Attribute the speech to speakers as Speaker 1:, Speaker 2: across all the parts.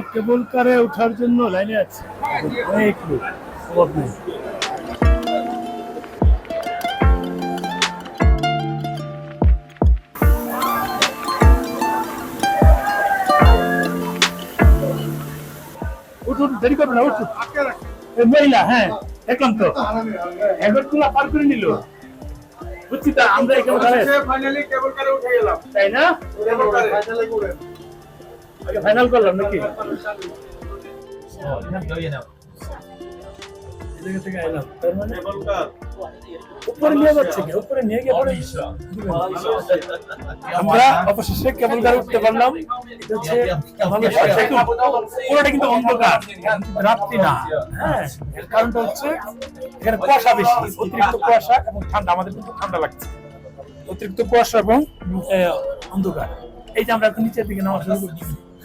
Speaker 1: আমরা কেবল কারে ওঠার জন্য লাইনে আছি। অনেক লোক অভাব নেই উঠুন দেরি করবেন না উঠুন। মহিলা হ্যাঁ দেখলাম তো। একবার তুলা পার করে নিল। বুঝছি তা আমরা এখানে
Speaker 2: ফাইনালি কেবল কারে উঠে গেলাম।
Speaker 1: তাই না?
Speaker 2: কেবল কারে। ফাইনালি উঠে
Speaker 1: আগে ফাইনাল করলাম নাকি? এদিকে থেকে আইলাম তার
Speaker 2: কেবল কার
Speaker 1: উপরে নিয়ে যাচ্ছে উপরে নিয়ে গিয়ে আমরা অবশেষে কেবল কার উঠতে পারলাম। এটা হচ্ছে আমাদের সেতু। পুরোটা কিন্তু অন্ধকার। রাত্রি না। হ্যাঁ এর কারণটা হচ্ছে এখানে কুয়াশা বেশি অতিরিক্ত কুয়াশা এবং ঠান্ডা। আমাদের কিন্তু ঠান্ডা লাগছে। অতিরিক্ত কুয়াশা এবং অন্ধকার। এই যে আমরা এখন নিচের দিকে নামা শুরু করছি।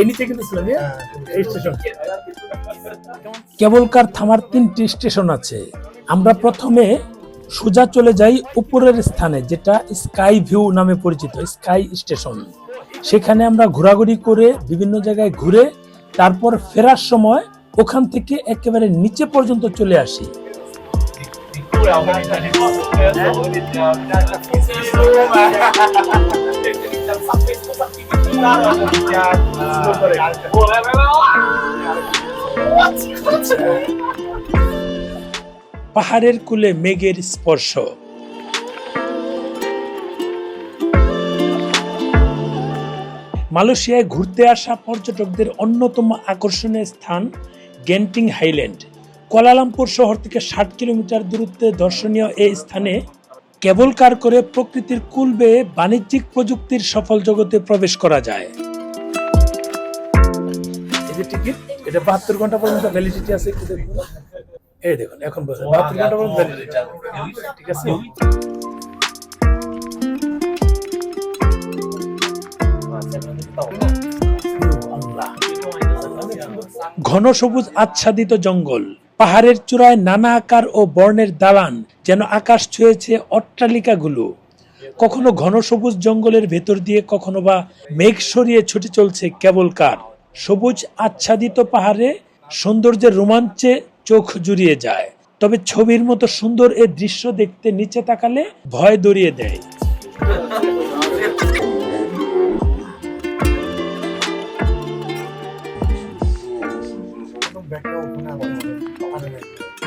Speaker 1: এই নিচে কিন্তু? স্টেশন কেবল কার থামার তিনটি স্টেশন আছে। আমরা প্রথমে সোজা চলে যাই উপরের স্থানে যেটা স্কাই ভিউ নামে পরিচিত স্কাই স্টেশন সেখানে আমরা ঘোরাঘুরি করে বিভিন্ন জায়গায় ঘুরে তারপর ফেরার সময় ওখান থেকে একেবারে নিচে পর্যন্ত চলে আসি।
Speaker 3: sampai kita boleh memang
Speaker 1: পাহাড়ের কুলে মেঘের স্পর্শ। মালয়েশিয়ায় ঘুরতে আসা পর্যটকদের অন্যতম আকর্ষণীয় স্থান গেন্টিং হাইল্যান্ড। কোয়ালালামপুর শহর থেকে ষাট কিলোমিটার দূরত্বে দর্শনীয় এই স্থানে কেবল কার করে প্রকৃতির কুল বেয়ে বাণিজ্যিক প্রযুক্তির সফল জগতে প্রবেশ করা যায়? এই যে টিকিট এটা বাহাত্তর ঘণ্টা পর্যন্ত ভ্যালিডিটি আছে দেখুন। এই দেখুন এখন বাহাত্তর ঘণ্টা পর্যন্ত ভ্যালিডিটি ঠিক আছে? ঘন সবুজ আচ্ছাদিত জঙ্গল। পাহাড়ের চূড়ায় নানা আকার ও বর্ণের দালান যেন আকাশ ছুঁয়েছে অট্টালিকাগুলো। কখনো ঘন সবুজ জঙ্গলের ভেতর দিয়ে, কখনো বা মেঘ সরিয়ে ছুটে চলছে কেবল কার। সবুজ আচ্ছাদিত পাহাড়ে সৌন্দর্যের রোমাঞ্চে চোখ জুড়িয়ে যায়, তবে ছবির মতো সুন্দর এ দৃশ্য দেখতে নিচে তাকালে ভয় দড়িয়ে দেয়।